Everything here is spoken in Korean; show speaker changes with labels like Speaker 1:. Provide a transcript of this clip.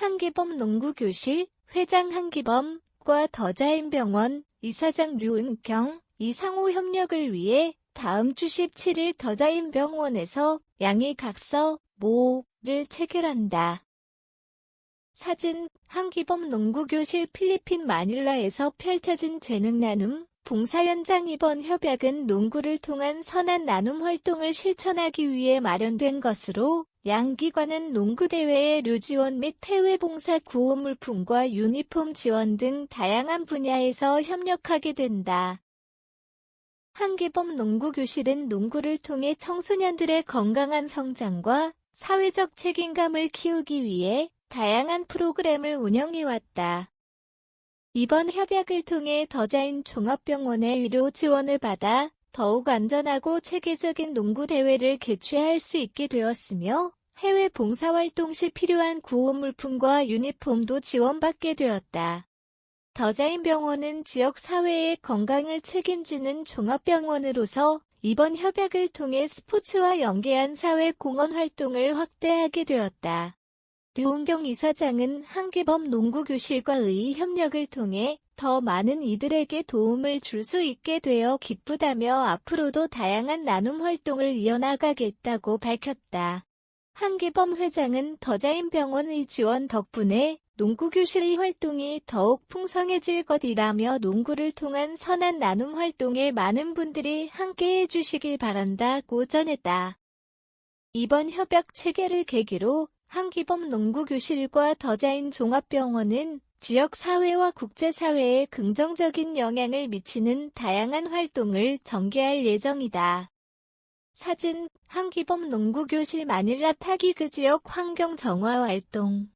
Speaker 1: 한기범 농구교실 회장 한기범과 더자인병원 이사장 류은경 이 상호 협력을 위해 다음 주 17일 더자인병원에서 양의 각서 모를 체결한다. 사진 한기범 농구교실 필리핀 마닐라에서 펼쳐진 재능 나눔 봉사 현장 이번 협약은 농구를 통한 선한 나눔 활동을 실천하기 위해 마련된 것으로 양 기관은 농구대회의 류지원 및 해외 봉사 구호 물품과 유니폼 지원 등 다양한 분야에서 협력하게 된다. 한기범 농구교실은 농구를 통해 청소년들의 건강한 성장과 사회적 책임감을 키우기 위해 다양한 프로그램을 운영해왔다. 이번 협약을 통해 더자인 종합병원의 의료 지원을 받아 더욱 안전하고 체계적인 농구 대회를 개최할 수 있게 되었으며 해외 봉사활동 시 필요한 구호 물품과 유니폼도 지원받게 되었다. 더자인 병원은 지역 사회의 건강을 책임지는 종합병원으로서 이번 협약을 통해 스포츠와 연계한 사회 공헌 활동을 확대하게 되었다. 류은경 이사장은 한기범 농구교실과의 협력을 통해 더 많은 이들에게 도움을 줄 수 있게 되어 기쁘다며 앞으로도 다양한 나눔 활동을 이어나가겠다고 밝혔다. 한기범 회장은 더자인병원의 지원 덕분에 농구교실의 활동이 더욱 풍성해질 것이라며 농구를 통한 선한 나눔 활동에 많은 분들이 함께해 주시길 바란다고 전했다. 이번 협약 체결을 계기로 한기범 농구교실과 더자인 종합병원은 지역 사회와 국제사회에 긍정적인 영향을 미치는 다양한 활동을 전개할 예정이다. 사진 한기범 농구교실 마닐라 타기 그 지역 환경 정화 활동